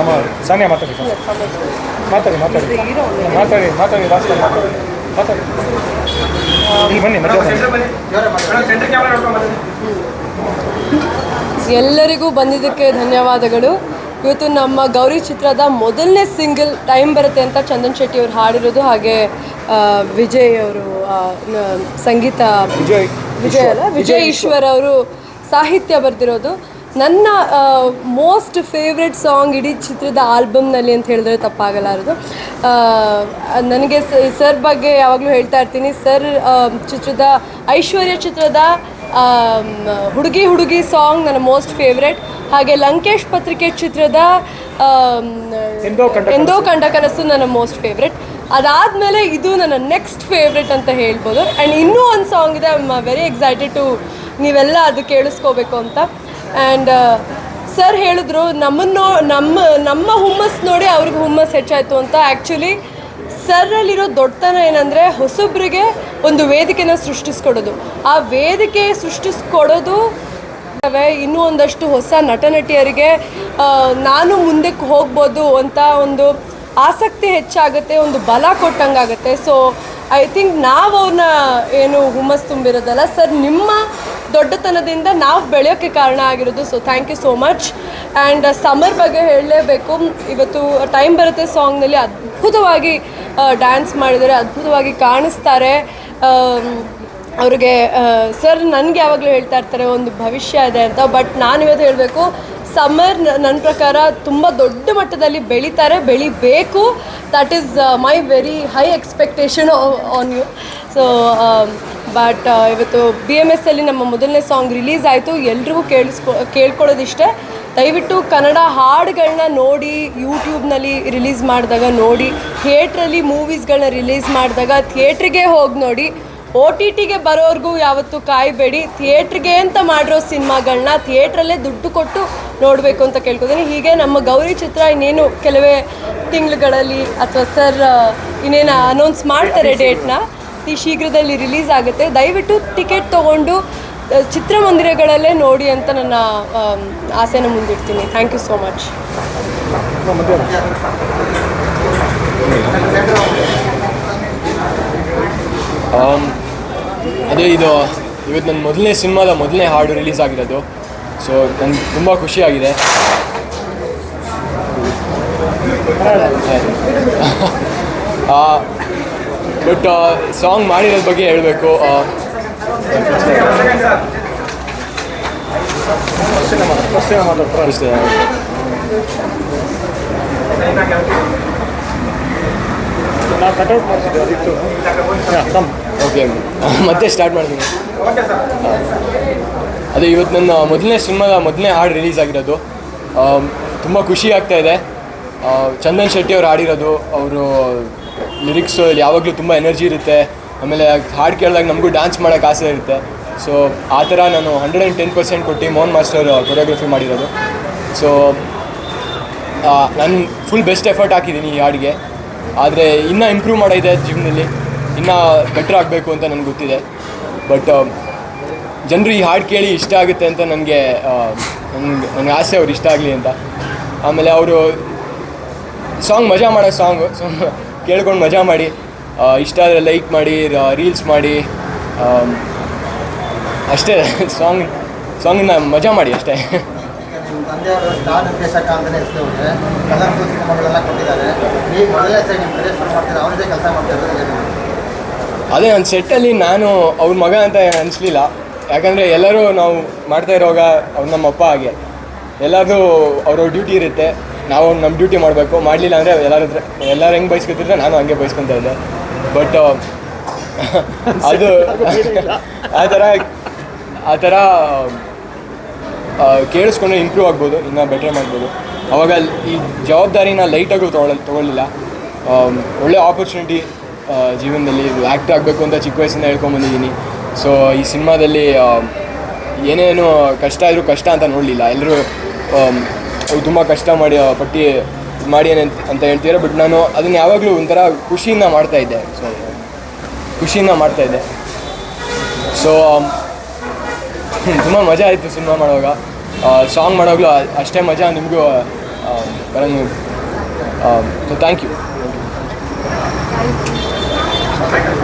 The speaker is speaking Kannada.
ಸಮ ಸಾನ್ಯಾ ಮಾತಾಡಿ ಮಾತಾಡಿ. ಮಾತಾಡಿ ಮಾತಾಡಿ. ಮಾತಾಡಿ ಲಾಸ್ಟ್ ಮಾತಾಡಿ. ಮಾತಾಡಿ. ಇಲ್ಲಿ ಬನ್ನಿ ಎಲ್ಲರಿಗೂ ಬಂದಿದ್ದಕ್ಕೆ ಧನ್ಯವಾದಗಳು. ಇವತ್ತು ನಮ್ಮ ಗೌರಿ ಚಿತ್ರದ ಮೊದಲನೇ ಸಿಂಗಲ್ ಟೈಮ್ ಬರುತ್ತೆ ಅಂತ ಚಂದನ್ ಶೆಟ್ಟಿ ಅವರು ಹಾಡಿರೋದು. ಹಾಗೆ ವಿಜಯ್ ಅವರು ಸಂಗೀತ ವಿಜಯ್ ವಿಜಯ್ ಅಲ್ಲ? ವಿಜಯ್ ಈಶ್ವರ್ ಅವರು ಸಾಹಿತ್ಯ ಬರೆದಿರೋದು. ನನ್ನ ಮೋಸ್ಟ್ ಫೇವ್ರೆಟ್ ಸಾಂಗ್ ಇಡೀ ಚಿತ್ರದ ಆಲ್ಬಮ್ನಲ್ಲಿ ಅಂತ ಹೇಳಿದ್ರೆ ತಪ್ಪಾಗಲಾರದು. ನನಗೆ ಸರ್ ಬಗ್ಗೆ ಯಾವಾಗಲೂ ಹೇಳ್ತಾ ಇರ್ತೀನಿ. ಸರ್ ಚಿತ್ರದ ಐಶ್ವರ್ಯ ಚಿತ್ರದ ಹುಡುಗಿ ಹುಡುಗಿ ಸಾಂಗ್ ನನ್ನ ಮೋಸ್ಟ್ ಫೇವ್ರೆಟ್ ಹಾಗೆ ಲಂಕೇಶ್ ಪತ್ರಿಕೆ ಚಿತ್ರದ ಎಂದೋ ಕಂಡ ಕನಸು. ನನ್ನ ಮೋಸ್ಟ್ ಫೇವ್ರೆಟ್ ಅದಾದಮೇಲೆ ಇದು ನನ್ನ ನೆಕ್ಸ್ಟ್ ಫೇವ್ರೆಟ್ ಅಂತ ಹೇಳ್ಬೋದು. ಆ್ಯಂಡ್ ಇನ್ನೂ ಒಂದು ಸಾಂಗ್ ಇದೆ ಐ ವೆರಿ ಎಕ್ಸೈಟೆಡ್ ಟು ನೀವೆಲ್ಲ ಅದು ಕೇಳಿಸ್ಕೋಬೇಕು ಅಂತ. ಆ್ಯಂಡ್ ಸರ್ ಹೇಳಿದ್ರು, ನಮ್ಮನ್ನು ನಮ್ಮ ನಮ್ಮ ಹುಮ್ಮಸ್ ನೋಡಿ ಅವ್ರಿಗೆ ಹುಮ್ಮಸ್ ಹೆಚ್ಚಾಯಿತು ಅಂತ ಆ್ಯಕ್ಚುಲಿ ಸರ್ರಲ್ಲಿರೋ ದೊಡ್ಡತನ ಏನಂದರೆ ಹೊಸಬ್ರಿಗೆ ಒಂದು ವೇದಿಕೆನ ಸೃಷ್ಟಿಸ್ಕೊಡೋದು ಆ ವೇದಿಕೆ ಸೃಷ್ಟಿಸ್ಕೊಡೋದು. ಇನ್ನೂ ಒಂದಷ್ಟು ಹೊಸ ನಟ ನಟಿಯರಿಗೆ ನಾನು ಮುಂದಕ್ಕೆ ಹೋಗ್ಬೋದು ಅಂತ ಒಂದು ಆಸಕ್ತಿ ಹೆಚ್ಚಾಗುತ್ತೆ, ಒಂದು ಬಲ ಕೊಟ್ಟಂಗಾಗುತ್ತೆ ಸೊ ಐ ಥಿಂಕ್ ನಾವು ಅವ್ರನ್ನ ಏನು ಹುಮ್ಮಸ್ ತುಂಬಿರೋದಲ್ಲ ಸರ್ ನಿಮ್ಮ ದೊಡ್ಡತನದಿಂದ ನಾವು ಬೆಳೆಯೋಕ್ಕೆ ಕಾರಣ ಆಗಿರೋದು. So thank you so much and Samar ಬಗ್ಗೆ ಹೇಳಲೇಬೇಕು. ಇವತ್ತು ಟೈಮ್ ಬರುತ್ತೆ ಸಾಂಗ್ನಲ್ಲಿ ಅದ್ಭುತವಾಗಿ ಡ್ಯಾನ್ಸ್ ಮಾಡಿದರೆ ಅದ್ಭುತವಾಗಿ ಕಾಣಿಸ್ತಾರೆ. ಆಮ್, ಅವ್ರಿಗೆ ಸರ್ ನನಗೆ ಯಾವಾಗಲೂ ಹೇಳ್ತಾ ಇರ್ತಾರೆ ಒಂದು ಭವಿಷ್ಯ ಇದೆ ಅಂತ. ಬಟ್ ನಾನು ಇವತ್ತು ಹೇಳಬೇಕು ಸಮ್ಮರ್ ನನ್ನ ಪ್ರಕಾರ ತುಂಬ ದೊಡ್ಡ ಮಟ್ಟದಲ್ಲಿ ಬೆಳೀತಾರೆ ಬೆಳಿಬೇಕು. That is my very high expectation on you so but ಇವತ್ತು ಬಿ ಎಂ ಎಸ್ ಅಲ್ಲಿ ನಮ್ಮ ಮೊದಲನೇ ಸಾಂಗ್ ರಿಲೀಸ್ ಆಯಿತು. ಎಲ್ರಿಗೂ ಕೇಳಿಸ್ಕೊ ಕೇಳ್ಕೊಳ್ಳೋದಿಷ್ಟೇ. ದಯವಿಟ್ಟು ಕನ್ನಡ ಹಾಡುಗಳನ್ನ ನೋಡಿ ಯೂಟ್ಯೂಬ್ನಲ್ಲಿ ರಿಲೀಸ್ ಮಾಡಿದಾಗ ನೋಡಿ ಥಿಯೇಟ್ರಲ್ಲಿ ಮೂವೀಸ್ಗಳನ್ನ ರಿಲೀಸ್ ಮಾಡಿದಾಗ ಥಿಯೇಟ್ರಿಗೆ ಹೋಗಿ ನೋಡಿ. ಓ ಟಿ ಟಿಗೆ ಬರೋರ್ಗೂ ಯಾವತ್ತೂ ಕಾಯಬೇಡಿ. ಥಿಯೇಟ್ರಿಗೆ ಅಂತ ಮಾಡಿರೋ ಸಿನಿಮಾಗಳನ್ನ ಥಿಯೇಟ್ರಲ್ಲೇ ದುಡ್ಡು ಕೊಟ್ಟು ನೋಡಬೇಕು ಅಂತ ಕೇಳ್ಕೊತೀನಿ. ಹೀಗೆ ನಮ್ಮ ಗೌರಿ ಚಿತ್ರ ಇನ್ನೇನು ಕೆಲವೇ ತಿಂಗಳುಗಳಲ್ಲಿ ಅಥವಾ ಸರ್ ಇನ್ನೇನು ಅನೌನ್ಸ್ ಮಾಡ್ತಾರೆ ಡೇಟ್ನ ಅತಿ ಶೀಘ್ರದಲ್ಲಿ ರಿಲೀಸ್ ಆಗುತ್ತೆ. ದಯವಿಟ್ಟು ಟಿಕೆಟ್ ತೊಗೊಂಡು ಚಿತ್ರಮಂದಿರಗಳಲ್ಲೇ ನೋಡಿ ಅಂತ ನನ್ನ ಆಸೆನ ಮುಂದಿಡ್ತೀನಿ. ಥ್ಯಾಂಕ್ ಯು ಸೋ ಮಚ್ ಅದೇ ಇದು ಇವತ್ತು ನನ್ನ ಮೊದಲನೇ ಸಿನಿಮಾದ ಮೊದಲನೇ ಹಾಡು ರಿಲೀಸ್ ಆಗಿರೋದು. ಸೊ ನನಗೆ ತುಂಬ ಖುಷಿಯಾಗಿದೆ ಬಟ್ ಸಾಂಗ್ ಮಾಡಿರೋದ್ರ ಬಗ್ಗೆ ಹೇಳಬೇಕು ಕಮ್ ಓಕೆ ಮತ್ತೆ ಸ್ಟಾರ್ಟ್ ಮಾಡ್ತೀನಿ. ಅದೇ ಇವತ್ತು ನನ್ನ ಮೊದಲನೇ ಸಿನಿಮಾದ ಮೊದಲನೇ ಹಾಡು ರಿಲೀಸ್ ಆಗಿರೋದು. ತುಂಬ ಖುಷಿ ಆಗ್ತಾ ಇದೆ. ಚಂದನ್ ಶೆಟ್ಟಿ ಅವ್ರು ಹಾಡಿರೋದು, ಅವರು ಲಿರಿಕ್ಸು ಯಾವಾಗಲೂ ತುಂಬ ಎನರ್ಜಿ ಇರುತ್ತೆ. ಆಮೇಲೆ ಹಾಡು ಕೇಳಿದಾಗ ನಮಗೂ ಡ್ಯಾನ್ಸ್ ಮಾಡೋಕ್ಕೆ ಆಸೆ ಇರುತ್ತೆ. ಸೊ ಆ ಥರ ನಾನು ಹಂಡ್ರೆಡ್ ಆ್ಯಂಡ್ ಟೆನ್ ಪರ್ಸೆಂಟ್ ಕೊಟ್ಟು ಮೋಹನ್ ಮಾಸ್ಟರ್ ಕೊರಿಯೋಗ್ರಫಿ ಮಾಡಿರೋದು. ಸೊ ನಾನು ಫುಲ್ ಬೆಸ್ಟ್ ಎಫರ್ಟ್ ಹಾಕಿದ್ದೀನಿ ಈ ಹಾಡಿಗೆ. ಆದರೆ ಇನ್ನೂ ಇಂಪ್ರೂವ್ ಮಾಡಿದೆ ಜೀವನದಲ್ಲಿ. ಇನ್ನೂ ಬೆಟ್ರ್ ಆಗಬೇಕು ಅಂತ ನನಗೆ ಗೊತ್ತಿದೆ. ಬಟ್ ಜನರು ಈ ಹಾಡು ಕೇಳಿ ಇಷ್ಟ ಆಗುತ್ತೆ ಅಂತ ನನಗೆ ನನಗೆ ನನಗೆ ಆಸೆ ಅವ್ರು ಇಷ್ಟ ಆಗಲಿ ಅಂತ. ಆಮೇಲೆ ಅವರು ಸಾಂಗ್ ಮಜಾ ಮಾಡೋ ಸಾಂಗು ಸೊ ಕೇಳ್ಕೊಂಡು ಮಜಾ ಮಾಡಿ ಇಷ್ಟ ಆದರೆ ಲೈಕ್ ಮಾಡಿ ರೀಲ್ಸ್ ಮಾಡಿ ಅಷ್ಟೇ ಸಾಂಗ್ ಸಾಂಗಿನ ಮಜಾ ಮಾಡಿ ಅಷ್ಟೇ. ಅದೇ ನನ್ನ ಸೆಟ್ಟಲ್ಲಿ ನಾನು ಅವ್ರ ಮಗ ಅಂತ ಅನಿಸ್ಲಿಲ್ಲ. ಯಾಕಂದರೆ ಎಲ್ಲರೂ ನಾವು ಮಾಡ್ತಾ ಇರೋವಾಗ ಅವ್ರು ನಮ್ಮ ಅಪ್ಪ ಹಾಗೆ. ಎಲ್ಲರದು ಅವ್ರವ್ರ ಡ್ಯೂಟಿ ಇರುತ್ತೆ. ನಾವು ನಮ್ಮ ಡ್ಯೂಟಿ ಮಾಡಬೇಕು ಮಾಡಲಿಲ್ಲ ಅಂದರೆ ಎಲ್ಲರ ಹತ್ರ ಎಲ್ಲರೂ ಹೆಂಗೆ ಬಯಸ್ಕೊತಿದ್ರೆ ನಾನು ಹಂಗೆ ಬಯಸ್ಕೊತಾ ಇದ್ದೆ. ಬಟ್ ಅದು ಆ ಥರ ಆ ಥರ ಕೇಳಿಸ್ಕೊಂಡು ಕೇಳಿಸ್ಕೊಂಡ್ರೆ ಇಂಪ್ರೂವ್ ಆಗ್ಬೋದು ಇನ್ನೂ ಬೆಟ್ರ್ ಮಾಡ್ಬೋದು. ಅವಾಗ ಈ ಜವಾಬ್ದಾರಿನ ಲೈಟಾಗೂ ತೊಗೊಳ ತೊಗೊಳ್ಳಿಲ್ಲ ಆಮ್, ಒಳ್ಳೆ ಆಪರ್ಚುನಿಟಿ ಜೀವನದಲ್ಲಿ ಆ್ಯಕ್ಟ್ ಆಗಬೇಕು ಅಂತ ಚಿಕ್ಕ ವಯಸ್ಸಿಂದ ಹೇಳ್ಕೊಂಬಂದಿದ್ದೀನಿ ಸೊ ಈ ಸಿನಿಮಾದಲ್ಲಿ ಏನೇನು ಕಷ್ಟ ಇದ್ರೂ ಕಷ್ಟ ಅಂತ ನೋಡಲಿಲ್ಲ. ಎಲ್ಲರೂ ಅವ್ರು ತುಂಬ ಕಷ್ಟ ಮಾಡಿ ಪಟ್ಟಿ ಮಾಡಿ ಅಂತ ಹೇಳ್ತೀರ ಬಟ್ ನಾನು ಅದನ್ನು ಯಾವಾಗಲೂ ಒಂಥರ ಖುಷಿಯಿಂದ ಮಾಡ್ತಾಯಿದ್ದೆ ಸೊ ಖುಷಿಯಿಂದ ಮಾಡ್ತಾಯಿದ್ದೆ ಸೊ ತುಂಬ ಮಜಾ ಆಯಿತು ಸಿನಿಮಾ ಮಾಡುವಾಗ. ಸಾಂಗ್ ಮಾಡೋವಾಗಲೂ ಅಷ್ಟೇ ಮಜಾ ನಿಮಗೂ ಸೊ ಥ್ಯಾಂಕ್ ಯು